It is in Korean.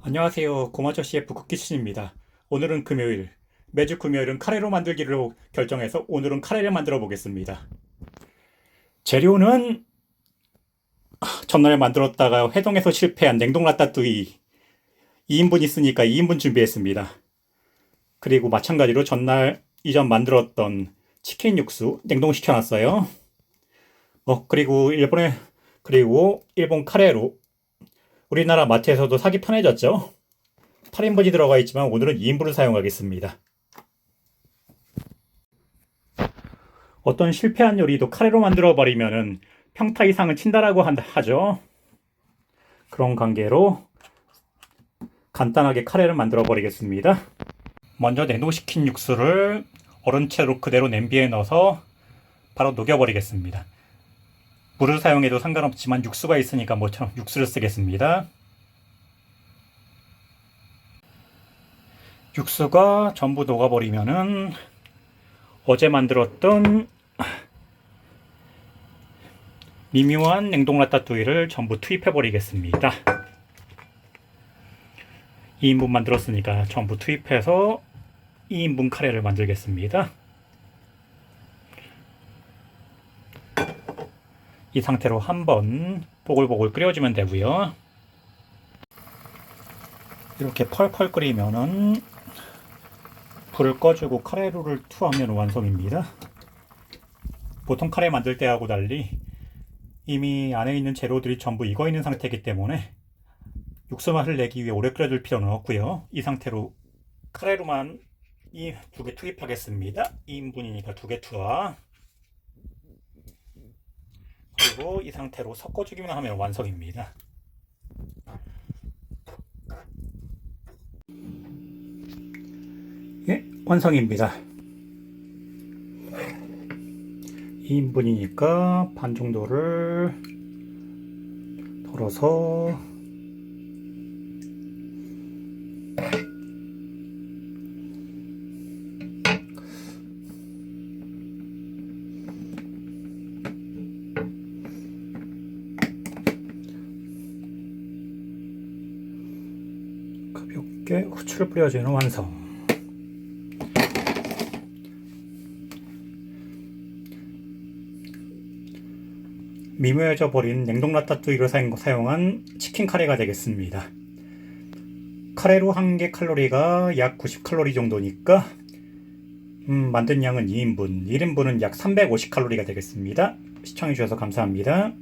안녕하세요. 고마초 CF 쿠키신입니다. 오늘은 금요일. 매주 금요일은 카레로 만들기로 결정해서 오늘은 카레를 만들어 보겠습니다. 재료는 전날 만들었다가 회동에서 실패한 냉동 라따뚜이 2인분 있으니까 2인분 준비했습니다. 그리고 마찬가지로 전날 이전 만들었던 치킨 육수 냉동시켜 놨어요. 어, 그리고 일본에 그리고 일본 카레로 우리나라 마트에서도 사기 편해졌죠? 8인분이 들어가 있지만 오늘은 2인분을 사용하겠습니다. 어떤 실패한 요리도 카레로 만들어 버리면은 평타 이상은 친다라고 한- 하죠. 그런 관계로 간단하게 카레를 만들어 버리겠습니다. 먼저 냉동시킨 육수를 얼음채로 그대로 냄비에 넣어서 바로 녹여버리겠습니다. 물을 사용해도 상관없지만 육수가 있으니까 뭐처럼 육수를 쓰겠습니다. 육수가 전부 녹아버리면은 어제 만들었던 미묘한 냉동 라따뚜이를 전부 투입해 버리겠습니다. 2인분 만들었으니까 전부 투입해서 2인분 카레를 만들겠습니다. 이 상태로 한번 보글보글 끓여주면 되고요. 이렇게 펄펄 끓이면은 불을 꺼주고 카레루를 투하면 완성입니다. 보통 카레 만들 때하고 달리 이미 안에 있는 재료들이 전부 익어 있는 상태이기 때문에 육수 맛을 내기 위해 오래 끓여줄 필요는 없고요. 이 상태로 카레루만 이 두 개 투입하겠습니다. 2인분이니까 두 개 투하. 그리고 이 상태로 섞어주기만 하면 완성입니다. 예, 완성입니다. 2인분이니까 반 정도를 덜어서 가볍게 후추를 뿌려주는 완성. 미묘해져 버린 냉동 라따뚜이를 사용- 사용한 치킨 카레가 되겠습니다. 카레로 한 개 칼로리가 약 90칼로리 정도니까 음, 만든 양은 2인분, 1인분은 약 350칼로리가 되겠습니다. 시청해주셔서 감사합니다.